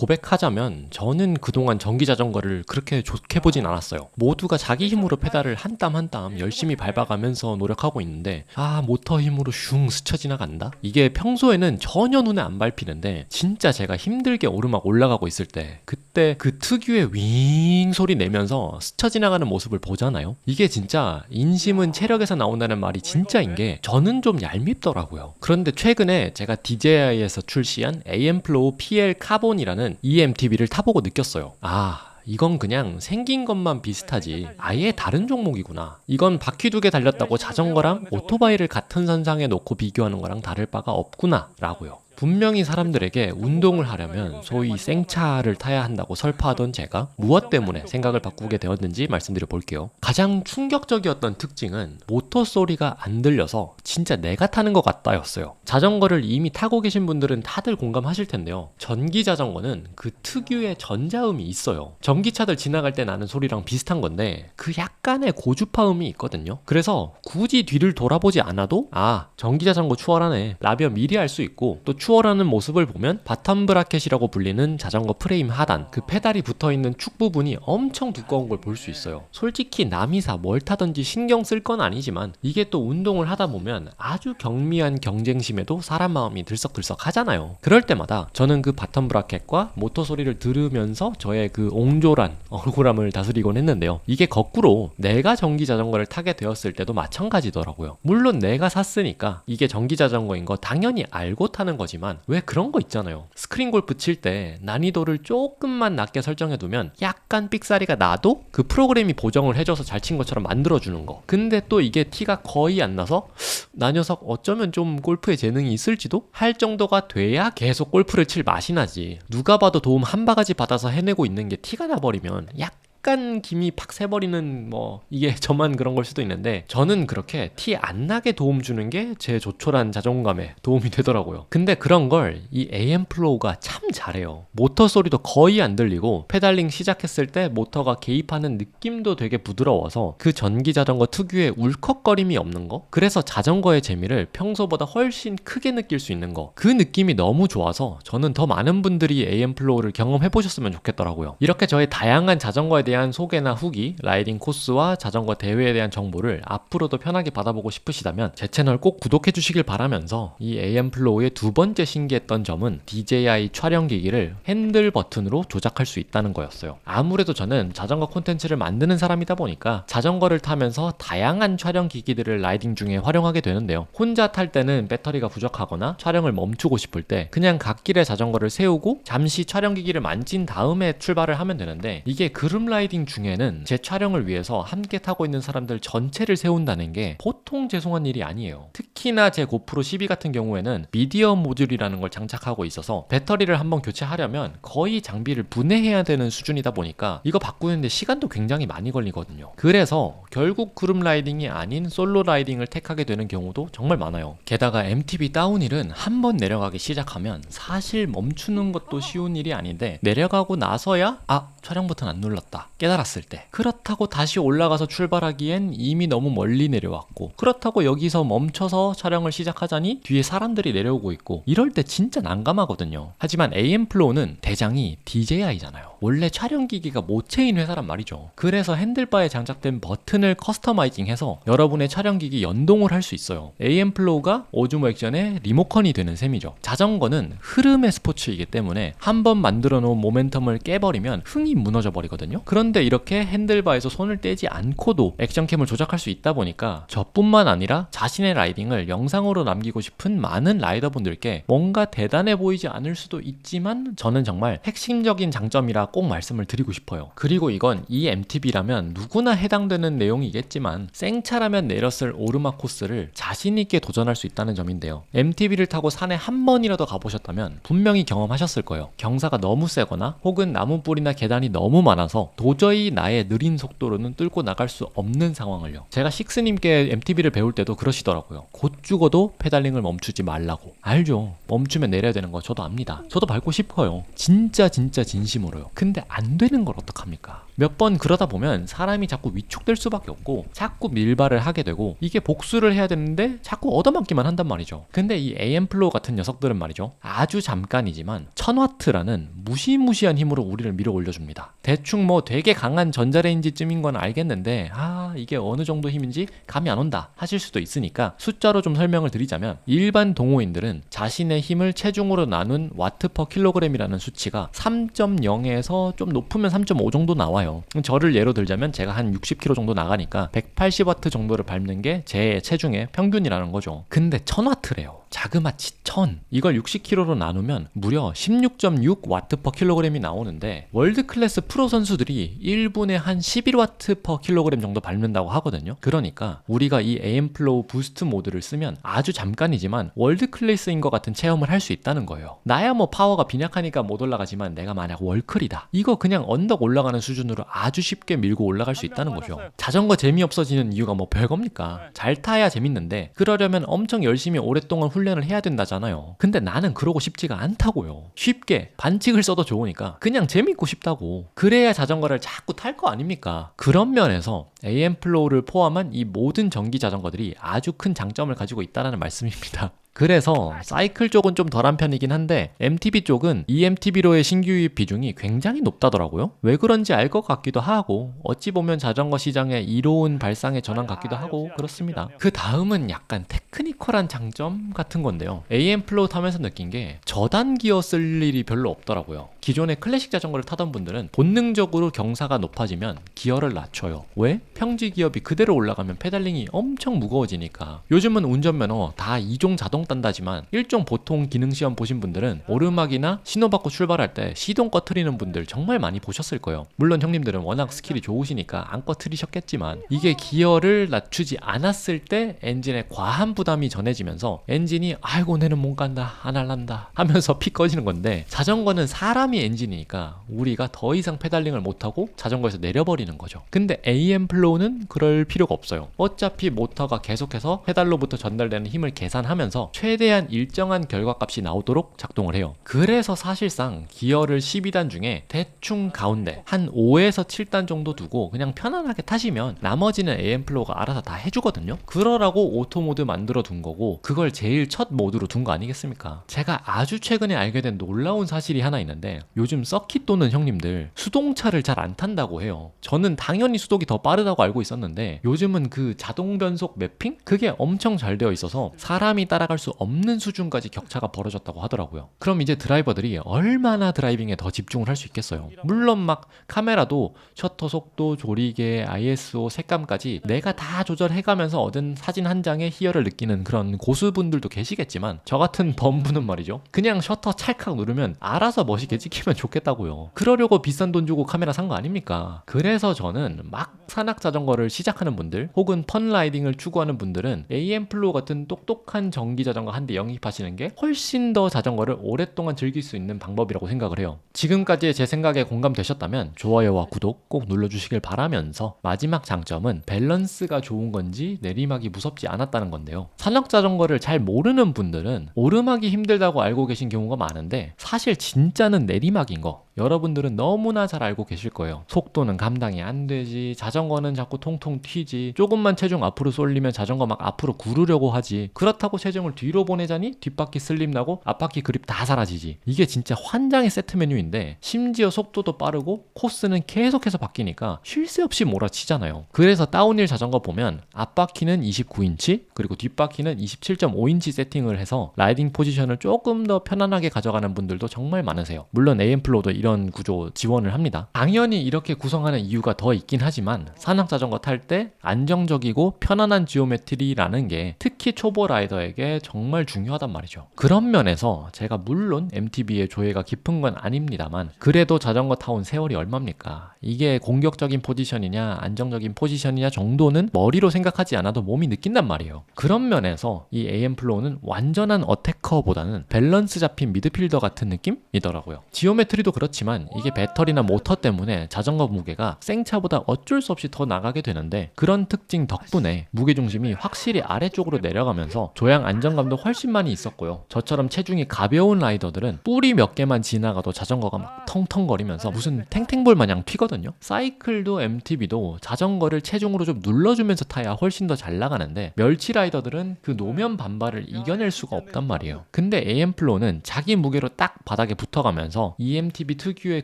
고백하자면 저는 그동안 전기 자전거를 그렇게 좋게 보진 않았어요. 모두가 자기 힘으로 페달을 한 땀 한 땀 열심히 밟아가면서 노력하고 있는데 아 모터 힘으로 슝 스쳐 지나간다? 이게 평소에는 전혀 눈에 안 밟히는데 진짜 제가 힘들게 오르막 올라가고 있을 때 그때 그 특유의 윙 소리 내면서 스쳐 지나가는 모습을 보잖아요. 이게 진짜 인심은 체력에서 나온다는 말이 진짜인 게 저는 좀 얄밉더라고요. 그런데 최근에 제가 DJI에서 출시한 AM 플로우 PL 카본이라는 EMTB를 타보고 느꼈어요. 아, 이건 그냥 생긴 것만 비슷하지 아예 다른 종목이구나. 이건 바퀴 두 개 달렸다고 자전거랑 오토바이를 같은 선상에 놓고 비교하는 거랑 다를 바가 없구나 라고요. 분명히 사람들에게 운동을 하려면 소위 생차를 타야 한다고 설파하던 제가 무엇 때문에 생각을 바꾸게 되었는지 말씀드려 볼게요. 가장 충격적이었던 특징은 모터 소리가 안 들려서 진짜 내가 타는 것 같다였어요. 자전거를 이미 타고 계신 분들은 다들 공감하실 텐데요. 전기 자전거는 그 특유의 전자음이 있어요. 전기차들 지나갈 때 나는 소리랑 비슷한 건데 그 약간의 고주파음이 있거든요. 그래서 굳이 뒤를 돌아보지 않아도 아 전기 자전거 추월하네 라며 미리 알 수 있고 또 추 월하는 모습을 보면 바텀 브라켓이라고 불리는 자전거 프레임 하단 그 페달이 붙어 있는 축 부분이 엄청 두꺼운 걸 볼 수 있어요. 솔직히 남이사 뭘 타든지 신경 쓸 건 아니지만 이게 또 운동을 하다 보면 아주 경미한 경쟁심에도 사람 마음이 들썩들썩 하잖아요. 그럴 때마다 저는 그 바텀 브라켓과 모터 소리를 들으면서 저의 그 옹졸한 억울함을 다스리곤 했는데요. 이게 거꾸로 내가 전기 자전거를 타게 되었을 때도 마찬가지더라고요. 물론 내가 샀으니까 이게 전기 자전거인 거 당연히 알고 타는 거지만 왜 그런 거 있잖아요. 스크린 골프 칠 때 난이도를 조금만 낮게 설정해 두면 약간 삑사리가 나도 그 프로그램이 보정을 해줘서 잘 친 것처럼 만들어주는 거. 근데 또 이게 티가 거의 안 나서 나 녀석 어쩌면 좀 골프에 재능이 있을지도 할 정도가 돼야 계속 골프를 칠 맛이 나지. 누가 봐도 도움 한 바가지 받아서 해내고 있는 게 티가 나버리면 약 약간 김이 팍 새버리는 뭐 이게 저만 그런 걸 수도 있는데 저는 그렇게 티 안 나게 도움 주는 게 제 조촐한 자존감에 도움이 되더라고요. 근데 그런 걸 이 AM 플로우가 참 잘해요. 모터 소리도 거의 안 들리고 페달링 시작했을 때 모터가 개입하는 느낌도 되게 부드러워서 그 전기 자전거 특유의 울컥거림이 없는 거. 그래서 자전거의 재미를 평소보다 훨씬 크게 느낄 수 있는 거. 그 느낌이 너무 좋아서 저는 더 많은 분들이 AM 플로우를 경험해 보셨으면 좋겠더라고요. 이렇게 저의 다양한 자전거에 대한 소개나 후기, 라이딩 코스와 자전거 대회에 대한 정보를 앞으로도 편하게 받아보고 싶으시다면 제 채널 꼭 구독해 주시길 바라면서 이 AM 플로우의 두 번째 신기했던 점은 DJI 촬영 기기를 핸들 버튼으로 조작할 수 있다는 거였어요. 아무래도 저는 자전거 콘텐츠를 만드는 사람이다 보니까 자전거를 타면서 다양한 촬영 기기들을 라이딩 중에 활용하게 되는데요. 혼자 탈 때는 배터리가 부족하거나 촬영을 멈추고 싶을 때 그냥 갓길에 자전거를 세우고 잠시 촬영 기기를 만진 다음에 출발을 하면 되는데 이게 그룹 라이 딩 중에는 제 촬영을 위해서 함께 타고 있는 사람들 전체를 세운다는 게 보통 죄송한 일이 아니에요. 특히나 제 고프로 12 같은 경우에는 미디어 모듈이라는 걸 장착하고 있어서 배터리를 한번 교체하려면 거의 장비를 분해해야 되는 수준이다 보니까 이거 바꾸는데 시간도 굉장히 많이 걸리거든요. 그래서 결국 그룹 라이딩이 아닌 솔로 라이딩을 택하게 되는 경우도 정말 많아요. 게다가 MTB 다운힐은 한 번 내려가기 시작하면 사실 멈추는 것도 쉬운 일이 아닌데 내려가고 나서야 아 촬영 버튼 안 눌렀다 깨달았을 때. 그렇다고 다시 올라가서 출발하기엔 이미 너무 멀리 내려왔고 그렇다고 여기서 멈춰서 촬영을 시작하자니 뒤에 사람들이 내려오고 있고 이럴 때 진짜 난감하거든요. 하지만 AM 플로우는 대장이 DJI잖아요 원래 촬영기기가 모체인 회사란 말이죠. 그래서 핸들바에 장착된 버튼을 커스터마이징해서 여러분의 촬영기기 연동을 할 수 있어요. AM 플로우가 오즈모 액션의 리모컨이 되는 셈이죠. 자전거는 흐름의 스포츠이기 때문에 한 번 만들어 놓은 모멘텀을 깨버리면 흥이 무너져 버리거든요. 그런데 이렇게 핸들바에서 손을 떼지 않고도 액션캠을 조작할 수 있다 보니까 저뿐만 아니라 자신의 라이딩을 영상으로 남기고 싶은 많은 라이더분들께 뭔가 대단해 보이지 않을 수도 있지만 저는 정말 핵심적인 장점이라 꼭 말씀을 드리고 싶어요. 그리고 이건 이 MTB라면 누구나 해당되는 내용이겠지만 생차라면 내렸을 오르막 코스를 자신있게 도전할 수 있다는 점인데요. MTB를 타고 산에 한 번이라도 가보셨다면 분명히 경험하셨을 거예요. 경사가 너무 세거나 혹은 나무뿌리나 계단이 너무 많아서 도저히 나의 느린 속도로는 뚫고 나갈 수 없는 상황을요. 제가 식스님께 MTB를 배울 때도 그러시더라고요. 곧 죽어도 페달링을 멈추지 말라고. 알죠. 멈추면 내려야 되는 거 저도 압니다. 저도 밟고 싶어요. 진짜 진짜 진심으로요. 근데 안 되는 걸 어떡합니까? 몇 번 그러다 보면 사람이 자꾸 위축될 수밖에 없고 자꾸 밀발을 하게 되고 이게 복수를 해야 되는데 자꾸 얻어맞기만 한단 말이죠. 근데 이 AM 플로우 같은 녀석들은 말이죠. 아주 잠깐이지만 1000와트라는 무시무시한 힘으로 우리를 밀어 올려줍니다. 대충 뭐 되게 강한 전자레인지쯤인 건 알겠는데 아 이게 어느 정도 힘인지 감이 안 온다 하실 수도 있으니까 숫자로 좀 설명을 드리자면 일반 동호인들은 자신의 힘을 체중으로 나눈 와트 퍼 킬로그램이라는 수치가 3.0에서 좀 높으면 3.5 정도 나와요. 저를 예로 들자면 제가 한 60kg 정도 나가니까 180와트 정도를 밟는 게 제 체중의 평균이라는 거죠. 근데 1000와트래요. 자그마치 1000 이걸 60kg로 나누면 무려 16.6 와트 퍼 킬로그램이 나오는데 월드 클래스 프로 선수들이 1분에 한 11와트 퍼 킬로그램 정도 밟는다고 하거든요. 그러니까 우리가 이 AM 플로우 부스트 모드를 쓰면 아주 잠깐이지만 월드 클래스인 것 같은 체험을 할 수 있다는 거예요. 나야 뭐 파워가 빈약하니까 못 올라가지만 내가 만약 월클이다. 이거 그냥 언덕 올라가는 수준으로 아주 쉽게 밀고 올라갈 수 있다는 거죠. 자전거 재미없어지는 이유가 뭐 별겁니까? 잘 타야 재밌는데 그러려면 엄청 열심히 오랫동안 훈련을 해야 된다잖아요. 근데 나는 그러고 싶지가 않다고요. 쉽게 반칙을 써도 좋으니까 그냥 재밌고 싶다고. 그래야 자전거를 자꾸 탈 거 아닙니까? 그런 면에서 AM 플로우를 포함한 이 모든 전기 자전거들이 아주 큰 장점을 가지고 있다는 말씀입니다. 그래서 사이클 쪽은 좀 덜한 편이긴 한데 MTB 쪽은 EMTB로의 신규 유입 비중이 굉장히 높다더라고요. 왜 그런지 알 것 같기도 하고 어찌 보면 자전거 시장의 이로운 발상의 전환 같기도 하고 그렇습니다. 그 다음은 약간 테크니컬한 장점 같은 건데요. AM 플로우 타면서 느낀 게 저단 기어 쓸 일이 별로 없더라고요. 기존의 클래식 자전거를 타던 분들은 본능적으로 경사가 높아지면 기어를 낮춰요. 왜? 평지 기업이 그대로 올라가면 페달링이 엄청 무거워지니까. 요즘은 운전면허 다 2종 자동 딴다지만 일종 보통 기능 시험 보신 분들은 오르막이나 신호 받고 출발할 때 시동 꺼트리는 분들 정말 많이 보셨을 거예요. 물론 형님들은 워낙 스킬이 좋으시니까 안 꺼트리셨겠지만 이게 기어를 낮추지 않았을 때 엔진에 과한 부담이 전해지면서 엔진이 아이고 내는 못 간다 안 할란다 하면서 피 꺼지는 건데 자전거는 사람 이 엔진이니까 우리가 더 이상 페달링을 못하고 자전거에서 내려버리는 거죠. 근데 AM 플로우는 그럴 필요가 없어요. 어차피 모터가 계속해서 페달로부터 전달되는 힘을 계산하면서 최대한 일정한 결과값이 나오도록 작동을 해요. 그래서 사실상 기어를 12단 중에 대충 가운데 한 5에서 7단 정도 두고 그냥 편안하게 타시면 나머지는 AM 플로우가 알아서 다 해주거든요. 그러라고 오토 모드 만들어 둔 거고 그걸 제일 첫 모드로 둔 거 아니겠습니까? 제가 아주 최근에 알게 된 놀라운 사실이 하나 있는데 요즘 서킷 도는 형님들 수동차를 잘 안 탄다고 해요. 저는 당연히 수동이 더 빠르다고 알고 있었는데 요즘은 그 자동 변속 매핑 그게 엄청 잘 되어 있어서 사람이 따라갈 수 없는 수준까지 격차가 벌어졌다고 하더라고요. 그럼 이제 드라이버들이 얼마나 드라이빙에 더 집중을 할 수 있겠어요. 물론 막 카메라도 셔터 속도, 조리개, ISO, 색감까지 내가 다 조절해가면서 얻은 사진 한 장에 희열을 느끼는 그런 고수분들도 계시겠지만 저 같은 범부는 말이죠. 그냥 셔터 찰칵 누르면 알아서 멋있게 찍 히면 좋겠다고요. 그러려고 비싼 돈 주고 카메라 산 거 아닙니까? 그래서 저는 막 산악 자전거를 시작하는 분들 혹은 펀 라이딩을 추구하는 분들은 AM 플로우 같은 똑똑한 전기 자전거 한 대 영입하시는 게 훨씬 더 자전거를 오랫동안 즐길 수 있는 방법이라고 생각을 해요. 지금까지의 제 생각에 공감되셨다면 좋아요와 구독 꼭 눌러주시길 바라면서 마지막 장점은 밸런스가 좋은 건지 내리막이 무섭지 않았다는 건데요. 산악 자전거를 잘 모르는 분들은 오르막이 힘들다고 알고 계신 경우가 많은데 사실 진짜는 내 리막인 거 여러분들은 너무나 잘 알고 계실 거예요. 속도는 감당이 안 되지, 자전거는 자꾸 통통 튀지, 조금만 체중 앞으로 쏠리면 자전거 막 앞으로 구르려고 하지. 그렇다고 체중을 뒤로 보내자니 뒷바퀴 슬림 나고 앞바퀴 그립 다 사라지지. 이게 진짜 환장의 세트 메뉴인데 심지어 속도도 빠르고 코스는 계속해서 바뀌니까 쉴 새 없이 몰아치잖아요. 그래서 다운힐 자전거 보면 앞바퀴는 29인치 그리고 뒷바퀴는 27.5인치 세팅을 해서 라이딩 포지션을 조금 더 편안하게 가져가는 분들도 정말 많으세요. 물론 AM 플로도 이런 구조 지원을 합니다. 당연히 이렇게 구성하는 이유가 더 있긴 하지만 산악 자전거 탈 때 안정적이고 편안한 지오메트리라는 게 특히 초보 라이더에게 정말 중요하단 말이죠. 그런 면에서 제가 물론 MTB의 조예가 깊은 건 아닙니다만 그래도 자전거 타온 세월이 얼마입니까? 이게 공격적인 포지션이냐 안정적인 포지션이냐 정도는 머리로 생각하지 않아도 몸이 느낀단 말이에요. 그런 면에서 이 AM 플로우는 완전한 어태커보다는 밸런스 잡힌 미드필더 같은 느낌이더라고요. 지오메트리도 그렇죠. 그렇지만 이게 배터리나 모터 때문에 자전거 무게가 생차보다 어쩔 수 없이 더 나가게 되는데 그런 특징 덕분에 무게 중심이 확실히 아래쪽으로 내려가면서 조향 안정감도 훨씬 많이 있었고요. 저처럼 체중이 가벼운 라이더들은 뿌리 몇 개만 지나가도 자전거가 막 텅텅거리면서 무슨 탱탱볼 마냥 튀거든요. 사이클도 MTB도 자전거를 체중으로 좀 눌러주면서 타야 훨씬 더 잘 나가는데 멸치 라이더들은 그 노면 반발을 이겨낼 수가 없단 말이에요. 근데 AM플로는 자기 무게로 딱 바닥에 붙어가면서 EMTB 특유의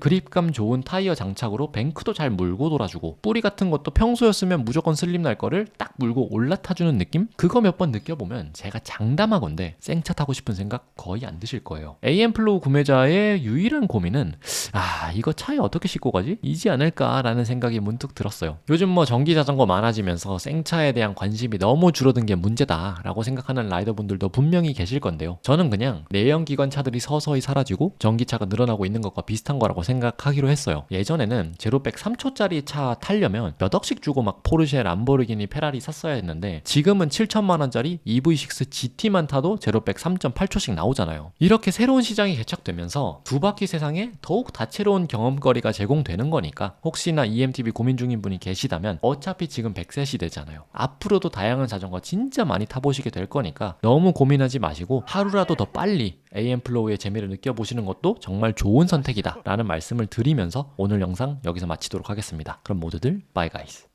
그립감 좋은 타이어 장착으로 뱅크도 잘 물고 돌아주고 뿌리 같은 것도 평소였으면 무조건 슬립 날 거를 딱 물고 올라타주는 느낌? 그거 몇 번 느껴보면 제가 장담하건데 생차 타고 싶은 생각 거의 안 드실 거예요. AM플로 구매자의 유일한 고민은 아 이거 차에 어떻게 싣고 가지? 이지 않을까라는 생각이 문득 들었어요. 요즘 뭐 전기 자전거 많아지면서 생차에 대한 관심이 너무 줄어든 게 문제다라고 생각하는 라이더분들도 분명히 계실 건데요. 저는 그냥 내연기관 차들이 서서히 사라지고 전기차가 늘어나고 있는 것과 비슷 한 거라고 생각하기로 했어요. 예전에는 제로백 3초짜리 차 타려면 몇 억씩 주고 막 포르쉐, 람보르기니, 페라리 샀어야 했는데 지금은 7천만 원짜리 EV6 GT만 타도 제로백 3.8초씩 나오잖아요. 이렇게 새로운 시장이 개척되면서 두 바퀴 세상에 더욱 다채로운 경험거리가 제공되는 거니까 혹시나 EMTB 고민 중인 분이 계시다면 어차피 지금 100세 시대잖아요. 앞으로도 다양한 자전거 진짜 많이 타보시게 될 거니까 너무 고민하지 마시고 하루라도 더 빨리 AM 플로우의 재미를 느껴보시는 것도 정말 좋은 선택이다 라는 말씀을 드리면서 오늘 영상 여기서 마치도록 하겠습니다. 그럼 모두들 바이 가이스